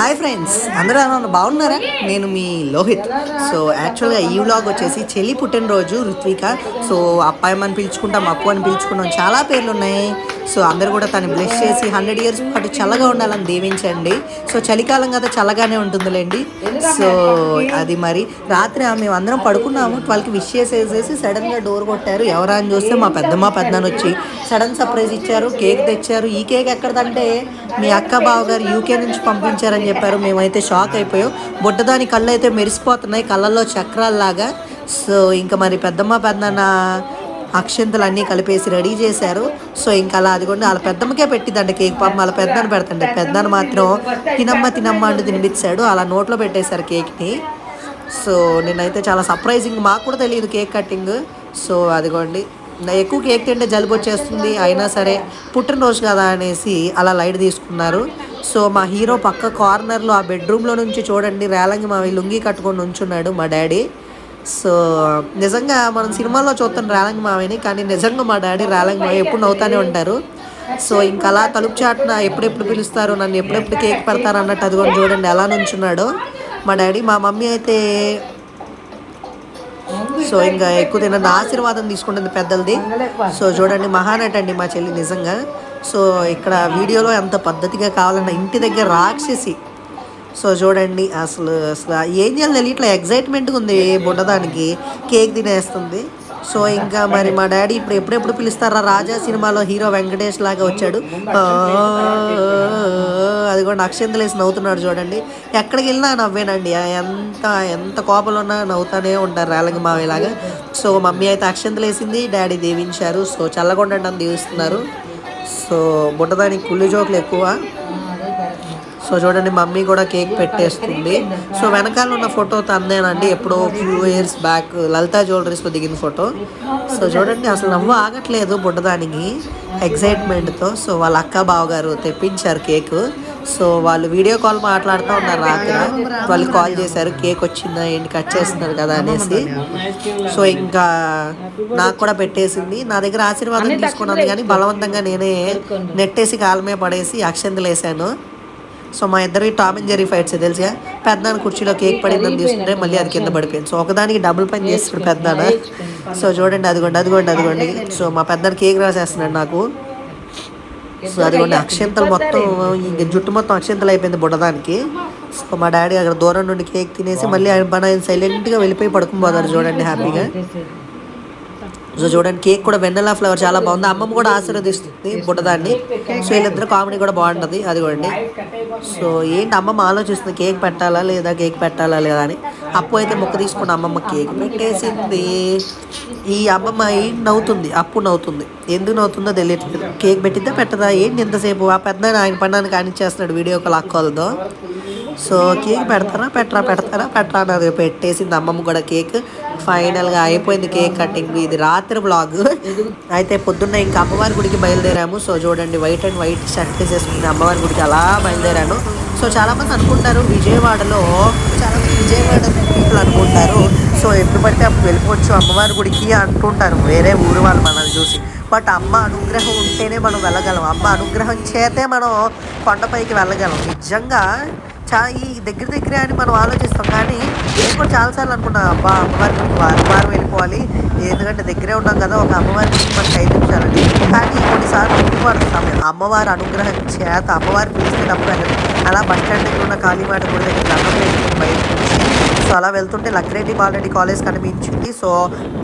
Hi friends అందరూ ఎలా బాగున్నారా? నేను మీ లోహిత్. సో యాక్చువల్గా ఈ వ్లాగ్ వచ్చేసి చెల్లి పుట్టినరోజు రుత్విక. సో అప్పాయమని పిలుచుకుంటాం అప్పు అని పిలుచుకుంటాం. చాలా పేర్లు ఉన్నాయి. సో అందరూ కూడా తను బ్లెస్ చేసి హండ్రెడ్ ఇయర్స్ పాటు చల్లగా ఉండాలని దీవించండి. సో చలికాలం కదా చల్లగానే ఉంటుందిలేండి. సో అది మరి. రాత్రి మేము అందరం పడుకున్నాము. వాళ్ళకి విష్ చేసేసేసి సడన్గా డోర్ కొట్టారు. ఎవరా అని చూస్తే మా పెద్దమ్మ పెద్దనాన్న వచ్చి సడన్ సర్ప్రైజ్ ఇచ్చారు. కేక్ తెచ్చారు. ఈ కేక్ ఎక్కడదంటే మీ అక్క బావగారు యూకే నుంచి పంపించారని చెప్పారు. మేమైతే షాక్ అయిపోయాం. బుడ్డదాని కళ్ళు అయితే మెరిసిపోతున్నాయి. కళ్ళల్లో చక్రాల్లాగా. సో ఇంకా మరి పెద్దమ్మ పెద్దన్న అక్షంతలు అన్నీ కలిపేసి రెడీ చేశారు. సో ఇంకా అలా అదిగోండి వాళ్ళ పెద్దమ్మకే పెట్టిద్దండి కేక్. పాపం వాళ్ళ పెద్దను పెడతండి పెద్దను మాత్రం తినమ్మ తినమ్మ అంటూ తినిపించాడు అలా నోట్లో పెట్టేశారు కేక్ని. సో నేనైతే చాలా సర్ప్రైజింగ్ మాకు కూడా తెలియదు కేక్ కటింగ్ సో అదిగోండి. ఎక్కువ కేక్ తింటే జలుబు వచ్చేస్తుంది. అయినా సరే పుట్టినరోజు కదా అనేసి అలా లైట్ తీసుకున్నారు. సో మా హీరో పక్క కార్నర్లో ఆ బెడ్రూమ్లో నుంచి చూడండి రేలంగి మా లుంగి కట్టుకొని ఉంచున్నాడు మా డాడీ. సో నిజంగా మనం సినిమాలో చూస్తాం రేలంగి మావిని కానీ నిజంగా మా డాడీ రేలంగి మావి ఎప్పుడు నవ్వుతూనే ఉంటారు. సో ఇంకా అలా తలుపు చాటున ఎప్పుడెప్పుడు పిలుస్తారు నన్ను ఎప్పుడెప్పుడు కేక్ పెడతారు అన్నట్టు అది కూడా చూడండి ఎలా నుంచున్నాడో మా డాడీ. మా మమ్మీ అయితే సో ఇంకా ఎక్కువ తిన ఆశీర్వాదం తీసుకుంటుంది పెద్దలది. సో చూడండి మహానటి అండి మా చెల్లి నిజంగా. సో ఇక్కడ వీడియోలో ఎంత పద్ధతిగా కావాలన్నా ఇంటి దగ్గర రాక్షసి. సో చూడండి అసలు అసలు ఏం చేయాలి ఇట్లా ఎగ్జైట్మెంట్గా ఉంది బుడ్డదానికి. కేక్ తినేస్తుంది. సో ఇంకా మరి మా డాడీ ఇప్పుడు ఎప్పుడెప్పుడు పిలుస్తారా రాజా సినిమాలో హీరో వెంకటేష్ లాగా వచ్చాడు. అది కూడా అక్షంతలు వేసి నవ్వుతున్నాడు చూడండి. ఎక్కడికి వెళ్ళినా నవ్వేనండి. ఎంత ఎంత కోపంలో ఉన్నా నవ్వుతానే ఉంటారు రేలంగి మావేలాగా సో మమ్మీ అయితే అక్షంతలు వేసింది డాడీ దీవించారు. సో చల్లగొండ అని దీవిస్తున్నారు. సో బుట్టదానికి కుళ్ళు జోకులు ఎక్కువ. సో చూడండి మమ్మీ కూడా కేక్ పెట్టేస్తుంది. సో వెనకాల ఉన్న ఫోటో తందేనండి. ఎప్పుడో ఫ్యూ ఇయర్స్ బ్యాక్ లలితా జ్యువెలరీస్లో దిగిన ఫోటో. సో చూడండి అసలు నవ్వు ఆగట్లేదు బుడ్డదానికి ఎగ్జైట్మెంట్తో సో వాళ్ళ అక్క బావగారు తెప్పించారు కేక్. సో వాళ్ళు వీడియో కాల్ మాట్లాడుతూ ఉన్నారు రాత్రి. వాళ్ళు కాల్ చేశారు కేక్ వచ్చిందా ఏంటి కట్ చేస్తున్నారు కదా అనేసి. సో ఇంకా నాకు కూడా పెట్టేసింది. నా దగ్గర ఆశీర్వాదం తీసుకున్నాను కానీ బలవంతంగా నేనే నెట్టేసి కాలమే పడేసి అక్షంతలు వేసాను సో మా ఇద్దరి టామ్ అండ్ జెరీ ఫైట్స్ తెలుసా? పెద్దాన కుర్చీలో కేక్ పడిందని తీసుకుంటే మళ్ళీ అది కింద పడిపోయింది. సో ఒకదానికి డబుల్ పని చేస్తాడు పెద్దాన సో చూడండి అదిగోండి అదిగోండి అదిగోండి. సో మా పెద్దాన్ని కేక్ రాసేస్తున్నాడు నాకు. సో అదిగోండి అక్షంతలు మొత్తం ఇంక జుట్టు మొత్తం అక్షంతలు అయిపోయింది బుడ్డదానికి. సో మా డాడీ అక్కడ దూరం నుండి కేక్ తినేసి మళ్ళీ ఆయన పని ఆయన సైలెంట్గా వెళ్ళిపోయి పడుకుని పోతాడు చూడండి హ్యాపీగా. సో చూడండి కేక్ కూడా వెన్నెలా ఫ్లేవర్ చాలా బాగుంది. అమ్మమ్మ కూడా ఆశీర్వదిస్తుంది బుడ్డదాన్ని. సో వీళ్ళిద్దరు కామెడీ కూడా బాగుంటుంది అది కూడా సో ఏంటి అమ్మమ్మ ఆలోచిస్తుంది కేక్ పెట్టాలా లేదా కేక్ పెట్టాలా లేదా అని. అప్పు అయితే ముక్క తీసుకుని అమ్మమ్మ కేక్ పెట్టేసింది. ఈ అమ్మమ్మ నవ్వుతుంది? అప్పు నవ్వుతుంది. ఎందుకు నవ్వుతుందో తెలియట్లేదు కేక్ పెట్టిద్దా పెట్టదా? ఏంటి ఇంతసేపు? ఆ పెద్ద ఆయన పన్నాన్ని కానిచ్చేస్తున్నాడు వీడియో కాల్ అక్కోలతో సో కేక్ పెడతారా? పెట్టరా? పెడతారా? పెట్టరా అని పెట్టేసింది అమ్మమ్మ కూడా కేక్. ఫైనల్గా అయిపోయింది కేక్ కటింగ్. ఇది రాత్రి బ్లాగ్ అయితే పొద్దున్న ఇంకా అమ్మవారి గుడికి బయలుదేరాము. సో చూడండి వైట్ అండ్ వైట్ షర్ట్ వేసేసుకుని అమ్మవారి గుడికి అలా బయలుదేరాను. సో చాలామంది అనుకుంటారు విజయవాడలో చాలా విజయవాడ పీపుల్ అనుకుంటారు. సో ఎప్పుడు పడితే అప్పుడు వెళ్ళిపోవచ్చు అమ్మవారి గుడికి అంటుంటారు. వేరే ఊరు వాళ్ళు మనల్ని చూసి. బట్ అమ్మ అనుగ్రహం ఉంటేనే మనం వెళ్ళగలం. అమ్మ అనుగ్రహం చేతే మనం కొండపైకి వెళ్ళగలం. నిజంగా చా ఈ దగ్గర దగ్గరే అని మనం ఆలోచిస్తాం. కానీ నేను కూడా చాలాసార్లు అనుకున్నాను అబ్బా అమ్మవారి గుడికి వారం వెళ్ళిపోవాలి. ఎందుకంటే దగ్గరే ఉన్నాం కదా ఒక అమ్మవారి గుడికి మనం ఐదు కానీ కొన్నిసార్లు ఉండిపోతుంది అమ్మవారి అనుగ్రహం చేత అమ్మవారి పిలిస్తే తప్ప అలా బస్ స్టాండ్ దగ్గర ఉన్న కాళీమాట గుడి దగ్గర దండం వేసుకుని సో అలా వెళ్తుంటే లక్రెడ్డి బాలరెడ్డి కాలేజ్ కనిపించింది. సో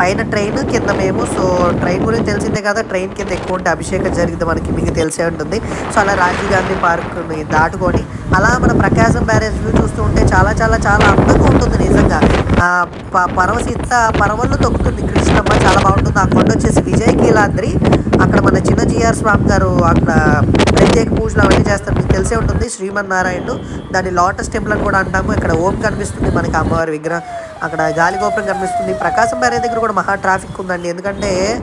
పైన ట్రైన్ కింద మేము సో ట్రైన్ గురించి తెలిసిందే కదా ట్రైన్ కింద ఎక్కువ ఉంటే అభిషేకం జరిగింది మనకి మీకు తెలిసే ఉంటుంది. సో అలా రాజీవ్ గాంధీ పార్క్ని దాటుకొని అలా మన ప్రకాశం బ్యారేజ్ వ్యూ చూస్తూ ఉంటే చాలా చాలా చాలా అందంగా ఉంటుంది నిజంగా. ఆ ప- పరవళ్ళు తొక్కుతుంది. కృష్ణమ్మ చాలా బాగుంటుంది. ఆ కొండ వచ్చేసి విజయ కీలాద్రి. అక్కడ మన చిన్న జిఆర్ స్వామి గారు అక్కడ ప్రత్యేక పూజలు అవన్నీ చేస్తారు. మీకు తెలిసే ఉంటుంది శ్రీమన్నారాయణుడు. దాన్ని లోటస్ టెంపుల్ అని కూడా అంటాము. ఇక్కడ ఓం కనిపిస్తుంది మనకి అమ్మవారి విగ్రహం. అక్కడ గాలి గోపురం కనిపిస్తుంది. ప్రకాశం బ్యారేజ్ దగ్గర కూడా మహా ట్రాఫిక్ ఉందండి. ఎందుకంటే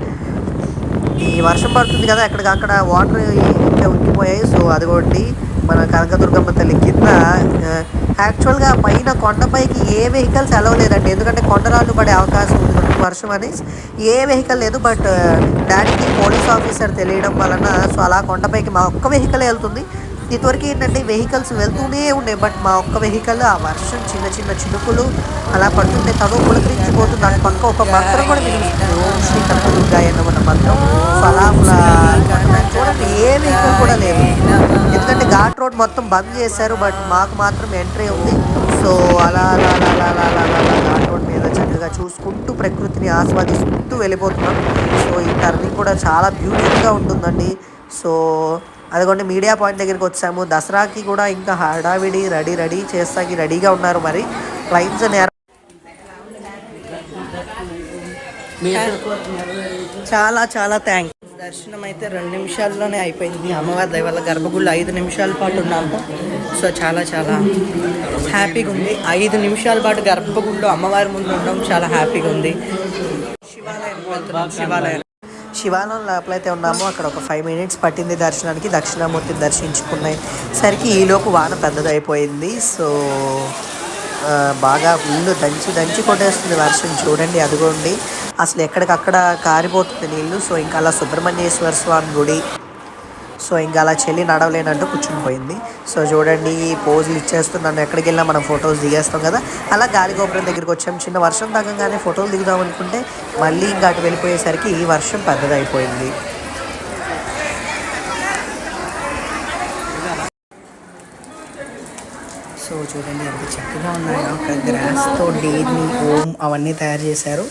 ఈ వర్షం పడుతుంది కదా. ఎక్కడికి అక్కడ వాటర్ ఇంకా ఉక్కిపోయాయి. సో అదిగోండి. మన కనకదుర్గమ్మ తల్లి కింద యాక్చువల్గా పైన కొండపైకి ఏ వెహికల్స్ అలవ్ లేదండి. ఎందుకంటే కొండరాళ్ళు పడే అవకాశం ఉంది వర్షం అని ఏ వెహికల్ లేదు. బట్ డాడీకి పోలీస్ ఆఫీసర్ తెలియడం వలన సో అలా కొండపైకి మా ఒక్క వెహికల్ వెళ్తుంది. ఇదివరకు ఏంటంటే వెహికల్స్ వెళ్తూనే ఉండే బట్ మా ఒక్క వెహికల్ ఆ వర్షం చిన్న చిన్న చినుకులు అలా పడుతుంటే తను పులకరించిపోతుంది దాని పక్క ఒక మంత్రం కూడా వినిపిస్తుంది ఓం శ్రీ కనకదుర్గాయ అన్న మంత్రం ఫలాఫలా చూడండి ఏ వెహికల్ కూడా లేదు. రోడ్ మొత్తం బంద్ చేశారు బట్ మాకు మాత్రం ఎంట్రీ ఉంది. సో అలా అలా అలా అలా అలా అలా అలా ఘాట్ రోడ్ మీద చక్కగా చూసుకుంటూ ప్రకృతిని ఆస్వాదిస్తూ వెళ్ళిపోతున్నాం. సో ఈ టర్నింగ్ కూడా చాలా బ్యూటిఫుల్గా ఉంటుందండి. సో అదిగోండి మీడియా పాయింట్ దగ్గరికి వచ్చాము. దసరాకి కూడా ఇంకా హడావిడి రెడీ రెడీ చేస్తాకి రెడీగా ఉన్నారు మరి. లైన్స్ నేర చాలా చాలా థ్యాంక్స్ దర్శనం అయితే రెండు నిమిషాల్లోనే అయిపోయింది. అమ్మవారి దయ గర్భగుళ్ళు ఐదు నిమిషాల పాటు ఉన్నాము సో చాలా చాలా హ్యాపీగా ఉంది. ఐదు నిమిషాల పాటు గర్భగుళ్ళు అమ్మవారి ముందు ఉండడం చాలా హ్యాపీగా ఉంది. శివాలయం వెళ్తున్నాం శివాలయం. శివాలయం లోపలైతే ఉన్నాము. అక్కడ ఒక ఫైవ్ మినిట్స్ పట్టింది దర్శనానికి. దక్షిణామూర్తిని దర్శించుకున్నాయి. సరికి ఈలోపు వాన పెద్దదైపోయింది. సో బాగా ఫుల్ దంచి దంచి కొట్టేస్తుంది వర్షం. చూడండి అదిగోండి. అసలు ఎక్కడికక్కడ కారిపోతుంది నీళ్ళు సో ఇంకా అలా సుబ్రహ్మణ్యేశ్వర స్వామి గుడి. సో ఇంకా అలా చెల్లి నడవలేనంటూ కూర్చుని పోయింది. సో చూడండి పోజులు ఇచ్చేస్తున్నాను. ఎక్కడికి వెళ్ళినా మనం ఫొటోస్ దిగేస్తాం కదా. అలా గాలి గోపురం దగ్గరికి వచ్చాం. చిన్న వర్షం తగ్గంగానే ఫోటోలు దిగుదాం అనుకుంటే మళ్ళీ ఇంకా అటు వెళ్ళిపోయేసరికి ఈ వర్షం పెద్దదైపోయింది సో చూడండి ఎంత చక్కగా ఉన్నాయో. అక్కడ గ్రాస్తో డేర్ని ఓం అవన్నీ తయారు చేశారు.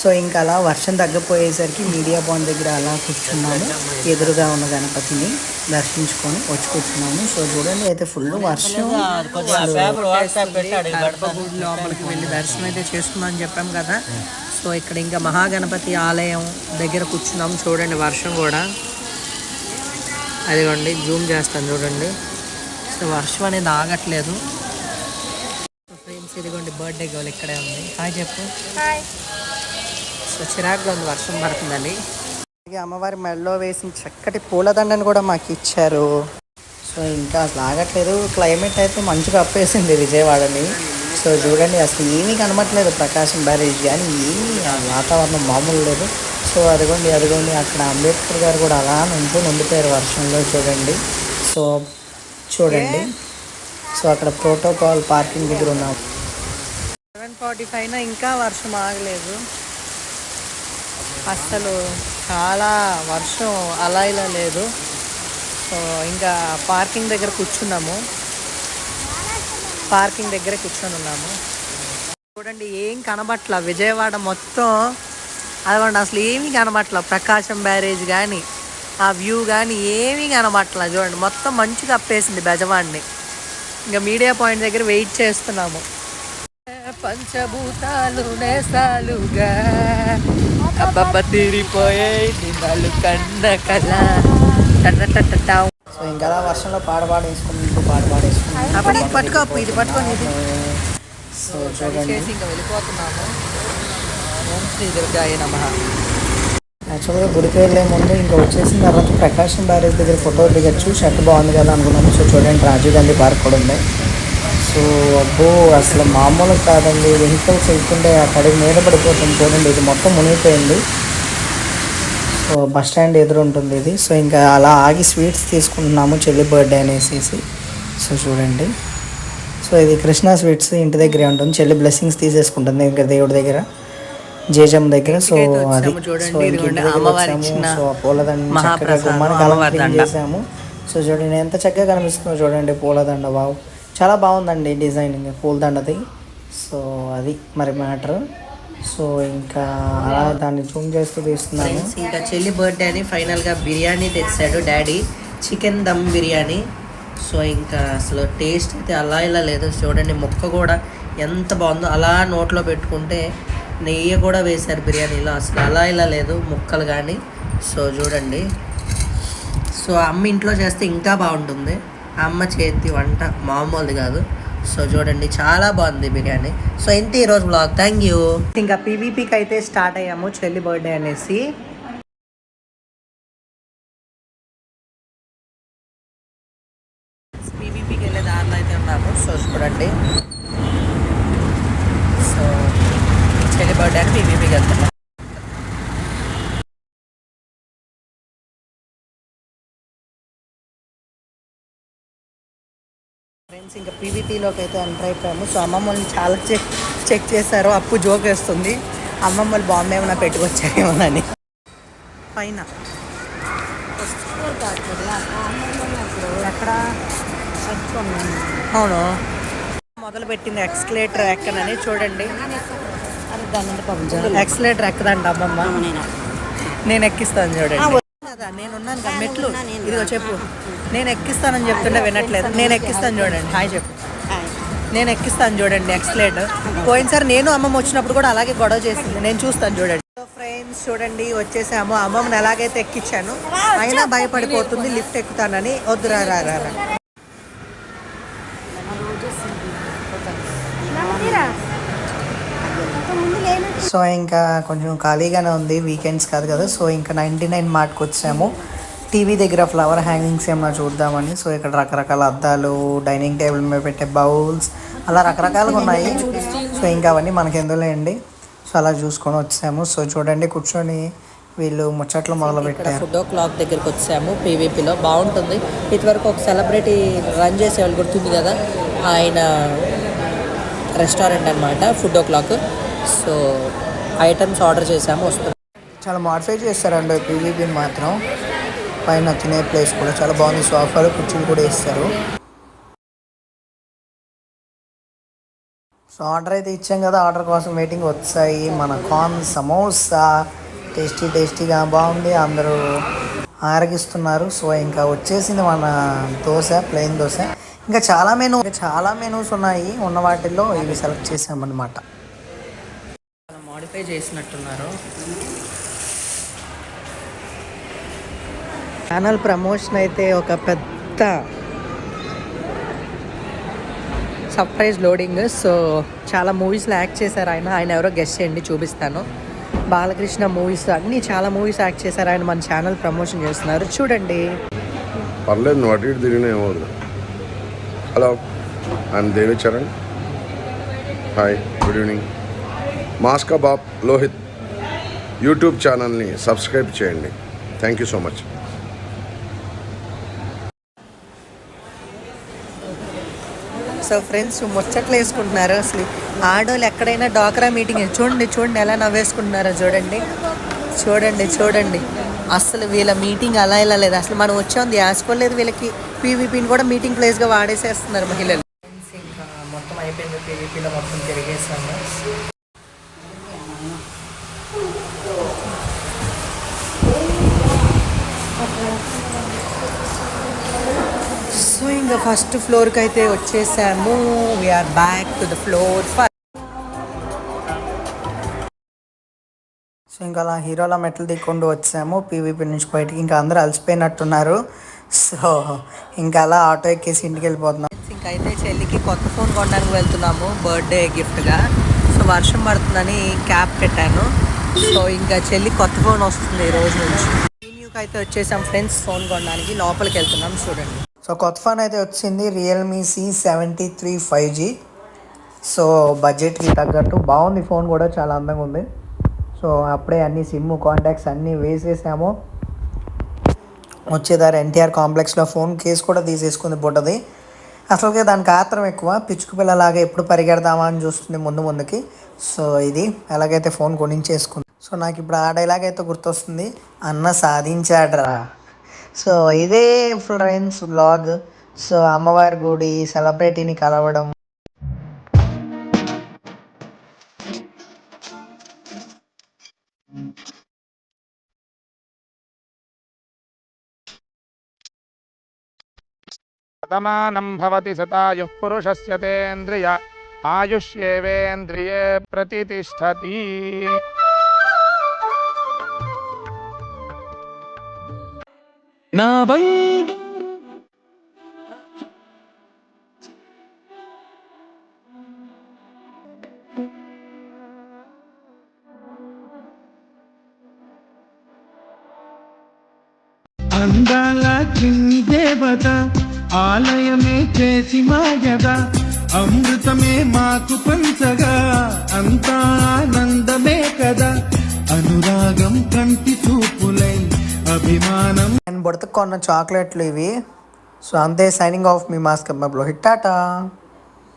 సో ఇంకా అలా వర్షం తగ్గపోయేసరికి మీడియా పాయింట్ దగ్గర అలా కూర్చున్నాము. ఎదురుగా ఉన్న గణపతిని దర్శించుకొని వచ్చి కూర్చున్నాము. సో చూడండి అయితే ఫుల్ వర్షం. లోపలికి వెళ్ళి దర్శనం అయితే చేసుకున్నామని చెప్పాం కదా. సో ఇక్కడ ఇంకా మహాగణపతి ఆలయం దగ్గర కూర్చున్నాం. చూడండి వర్షం కూడా. అదిగోండి జూమ్ చేస్తాను చూడండి. సో వర్షం అనేది ఆగట్లేదు. ఇదిగోండి బర్త్డే గోల్ ఇక్కడే ఉంది. హాయ్ చెప్పు. సో చిరాకుగా ఉంది వర్షం పడుతుందని అలాగే అమ్మవారి మెడలో వేసిన చక్కటి పూలదండను కూడా మాకు ఇచ్చారు. సో ఇంకా అసలు ఆగట్లేదు. క్లైమేట్ అయితే మంచిగా అప్పేసింది విజయవాడని. సో చూడండి అసలు ఏమీ కనబట్లేదు ప్రకాశం బ్యారేజ్ కానీ ఏమీ ఆ వాతావరణం మామూలు లేదు. సో అదిగోండి అదిగోండి అక్కడ అంబేద్కర్ గారు కూడా అలా నుంచొని ఉండిపోయారు వర్షంలో చూడండి. సో చూడండి. సో అక్కడ ప్రోటోకాల్ పార్కింగ్ దగ్గర ఉన్నాం. ఫార్టీ ఫైవ్ ఇంకా వర్షం ఆగలేదు. అస్సలు చాలా వర్షం అలా ఇలా లేదు. సో ఇంకా పార్కింగ్ దగ్గర కూర్చున్నాము. పార్కింగ్ దగ్గర కూర్చొని ఉన్నాము. చూడండి ఏం కనబట్ల. విజయవాడ మొత్తం అదిగోండి అసలు ఏమీ కనబట్ల. ప్రకాశం బ్యారేజ్ కానీ ఆ వ్యూ కానీ ఏమీ కనబట్ల. చూడండి మొత్తం మంచిగా అప్పేసింది బెజవాడిని. ఇంకా మీడియా పాయింట్ దగ్గర వెయిట్ చేస్తున్నాము. పంచభూతాలు నేసాలుగా. అబ్బబ్బ తీరిపోయే దినాలు కన్న కల సో ఇంకా వర్షంలో పాట పాడేసుకుంటూ పాట పాడేసుకుంటూ అప్పుడు ఇది పట్టుకో ఇది పట్టుకొని ఇది. సో చూడండి. ఇంకా వెళ్ళిపోతున్నాము. ఓం శ్రీ దుర్గాయ నమ. యాక్చువల్గా గుడికి వెళ్ళే ముందు ఇంకా వచ్చేసిన తర్వాత ప్రకాశం బ్యారేజ్ దగ్గర ఫోటో దిగచ్చు. షర్ట్ బాగుంది కదా అనుకున్నాము. సో చూడండి రాజీవ్ గాంధీ పార్క్ కూడా ఉంది. సో అబ్బో అసలు మామూలు కాదండి. వెహికల్స్ వెళ్తుంటే ఆ కడిగి మీద పడిపోతుంది చూడండి. ఇది మొత్తం మునిగిపోయింది. సో బస్ స్టాండ్ ఎదురు ఉంటుంది ఇది. సో ఇంకా అలా ఆగి స్వీట్స్ తీసుకుంటున్నాము చెల్లి బర్త్డే అనేసి సో చూడండి. సో ఇది కృష్ణ స్వీట్స్ ఇంటి దగ్గరే ఉంటుంది. చెల్లి బ్లెస్సింగ్స్ తీసేసుకుంటుంది ఇంకా దేవుడి దగ్గర. జేజం దగ్గర. సో అది సో పూలదండ చక్కగా గుమ్మానికి అలంకరణ చేసాము సో చూడండి ఎంత చక్కగా కనిపిస్తుందో చూడండి పూలదండ. వావ్. చాలా బాగుందండి డిజైనింగ్ పూలదండది సో అది మరి మ్యాటర్. సో ఇంకా అలా దాన్ని జూమ్ చేస్తూ తీస్తున్నాను. ఇంకా చెల్లి బర్త్డే అని ఫైనల్గా బిర్యానీ తెచ్చాడు daddy. Chicken dum biryani. So ఇంకా అసలు టేస్ట్ అయితే అలా ఇలా లేదు. చూడండి ముక్క కూడా ఎంత బాగుందో. అలా నోట్లో పెట్టుకుంటే నెయ్యి కూడా వేశారు బిర్యానీలో. అసలు అలా ఇలా లేదు ముక్కలు కానీ సో చూడండి. సో అమ్మ ఇంట్లో చేస్తే ఇంకా బాగుంటుంది. అమ్మ చేతి వంట మామూలుది కాదు. సో చూడండి చాలా బాగుంది బిర్యానీ. సో ఇంత ఈరోజు బ్లాగ్ థ్యాంక్ యూ ఇంకా పీవీపీకి అయితే స్టార్ట్ అయ్యాము చెల్లి బర్త్డే అనేసి పీవీపీకి వెళ్ళే దారిలో అయితే ఉన్నాము సో చూడండి సో చెల్లి బర్త్డే అని పీవీపీకి వెళ్తున్నాం ఫ్రెండ్స్ ఇంకా పీవీపీలోకి అయితే ఎంటర్ అయిపోయాము. సో అమ్మమ్మల్ని చాలా చెక్ చెక్ చేశారు. అప్పు జోక్ వేస్తుంది. అమ్మమ్మలు బాంబే ఏమైనా పెట్టుకొచ్చారేమోనని. పైన. ఎక్కడ అవును. మొదలు పెట్టింది ఎక్స్కలేటర్ ఎక్కనని చూడండి. ఎక్స్కలేటర్ ఎక్కదండి అమ్మమ్మ. నేను. ఎక్కిస్తాను చూడండి. కదా, నేను ఉన్నాను కదా మెట్లు ఇదిగో చెప్పు. నేను ఎక్కిస్తానని చెప్తుంటే వినట్లేదు. నేను ఎక్కిస్తాను చూడండి. హాయ్ చెప్పు. నేను ఎక్కిస్తాను చూడండి ఎక్స్లేటర్ పోయినసారి నేను అమ్మమ్మ వచ్చినప్పుడు కూడా అలాగే గొడవ చేసింది. నేను చూస్తాను చూడండి. ఫ్రెండ్స్ చూడండి వచ్చేసాము. అమ్మమ్మని ఎలాగైతే ఎక్కించాను అయినా భయపడిపోతుంది లిఫ్ట్ ఎక్కుతానని. వద్దు రా రా రా రా. సో ఇంకా కొంచెం ఖాళీగానే ఉంది వీకెండ్స్ కాదు కదా. సో ఇంకా నైంటీ నైన్ మార్ట్కి వచ్చాము. టీవీ దగ్గర ఫ్లవర్ హ్యాంగింగ్స్ ఏమైనా చూద్దామని. సో ఇక్కడ రకరకాల అద్దాలు డైనింగ్ టేబుల్ మీద పెట్టే బౌల్స్ అలా రకరకాలుగా ఉన్నాయి. సో ఇంకా అవన్నీ మనకి ఎందులేండి సో అలా చూసుకొని వచ్చాము. సో చూడండి కూర్చొని వీళ్ళు ముచ్చట్లు మొదలు పెట్టారు ఫుడ్ క్లాక్ దగ్గరికి వచ్చాము పీవీపీలో బాగుంటుంది. ఇటువరకు ఒక సెలబ్రిటీ రన్ చేసేవాళ్ళు గుర్తుంది కదా ఆయన రెస్టారెంట్ అనమాట food o'clock so items order చేసాము వస్తుంది చాలా మాడిఫై చేస్తారండి పీజీపీని మాత్రం. పైన తినే ప్లేస్ కూడా చాలా బాగుంది సోఫాలు కుర్చీలు కూడా ఇస్తారు సో ఆర్డర్ అయితే ఇచ్చాం కదా ఆర్డర్ కోసం వెయిటింగ్ వచ్చాయి. మన కార్న్ సమోసా టేస్టీ టేస్టీగా బాగుంది అందరూ ఆరగిస్తున్నారు. సో ఇంకా వచ్చేసింది మన దోశ ప్లెయిన్ దోశ. ఇంకా చాలా మెనూ చాలా మెనూస్ ఉన్నాయి ఉన్న వాటిల్లో ఇవి సెలెక్ట్ చేసామన్నమాట మాడిఫై చేసినట్టున్నారు. ఛానల్ ప్రమోషన్ అయితే ఒక పెద్ద సర్ప్రైజ్ లోడింగ్ సో చాలా మూవీస్లో యాక్ట్ చేశారు ఆయన. ఆయన ఎవరో గెస్ట్ చేయండి చూపిస్తాను. బాలకృష్ణ మూవీస్ అన్నీ చాలా మూవీస్ యాక్ట్ చేశారు ఆయన మన ఛానల్ ప్రమోషన్ చేస్తున్నారు. చూడండి. పర్లేదు నువ్వు అటు ఇటు తిరిగినా ఏమవుతుంది hello I'm Devicharan hi good evening మాస్కా బాబ్ లోహిత్ యూట్యూబ్ ఛానల్ని సబ్స్క్రైబ్ చేయండి. Thank you so much so friends ముచ్చట్లు వేసుకుంటున్నారు అసలు. ఆడోళ్ళు ఎక్కడైనా డాక్రా మీటింగ్ చూడండి చూడండి ఎలా నవ్వేసుకుంటున్నారో చూడండి. చూడండి చూడండి. అసలు వీళ్ళ మీటింగ్ అలా ఇలా లేదు. అసలు మనం వచ్చాం యాసుకోలేదు వీళ్ళకి. పీవీపీని కూడా మీటింగ్ ప్లేస్గా వాడేసేస్తున్నారు మహిళలు. ఇంకా మొత్తం అయిపోయింది. పీవీపీలో మొత్తం తిరిగేసాము. ఇంకా ఫస్ట్ ఫ్లోర్కి అయితే వచ్చేసాము we're back to the floor so ఇంకా అలా హీరోల మెట్లు దిక్కుంటూ వచ్చాము. పీవీపీ నుంచి బయటికి ఇంకా అందరూ అలసిపోయినట్టున్నారు. సో ఇంకా అలా ఆటో ఎక్కేసి ఇంటికి వెళ్ళిపోతున్నాం. ఇంకా అయితే చెల్లికి కొత్త ఫోన్ కొనడానికి వెళ్తున్నాము బర్త్డే గిఫ్ట్గా. సో వర్షం పడుతుందని క్యాప్ పెట్టాను సో ఇంకా చెల్లి కొత్త ఫోన్ వస్తుంది ఈ రోజు నుంచి. అయితే వచ్చేసాం ఫ్రెండ్స్ ఫోన్ కొనడానికి. లోపలికి వెళ్తున్నాం చూడండి. సో కొత్త ఫోన్ అయితే వచ్చింది Realme C seventy three five G so బడ్జెట్కి తగ్గట్టు బాగుంది ఫోన్ కూడా చాలా అందంగా ఉంది. సో అప్పుడే అన్ని సిమ్ కాంటాక్ట్స్ అన్నీ వేసేసాము. వచ్చేదారు ఎన్టీఆర్ కాంప్లెక్స్లో ఫోన్ కేసు కూడా తీసేసుకుంది బుట్టది అసలుకే దానికి ఆత్రం ఎక్కువ పిచ్చుకు పిల్లలాగా ఎప్పుడు పరిగెడదామా అని చూస్తుంది ముందు ముందుకి. సో ఇది ఎలాగైతే ఫోన్ కొనించేసుకుంది సో నాకు ఇప్పుడు ఆ డైలాగ్ అయితే గుర్తొస్తుంది. అన్న సాధించాడ్రా. సో ఇదే ఫ్లోరెన్స్ బ్లాగ్ సో అమ్మవారి గుడి సెలబ్రిటీని కలవడం. శతమానం భవతి శతాయు పురుషస్య తేంద్రియ. ఆయుష్యేవేంద్రియే ప్రతిష్టతి నా బై. అందాల చిన్ని దేవత ఆలయమే చేసి మాయద అమృతమే మాకు పంచగా అంతా ఆనందమే కదా. అనురాగం కంటి చూపులై అభిమానం బుడతకు కొన్న చాక్లెట్లు ఇవి. సో అంతే సైనింగ్ ఆఫ్ మీ మాస్క్ అబ్బాబ్లో హిట్ టాటా.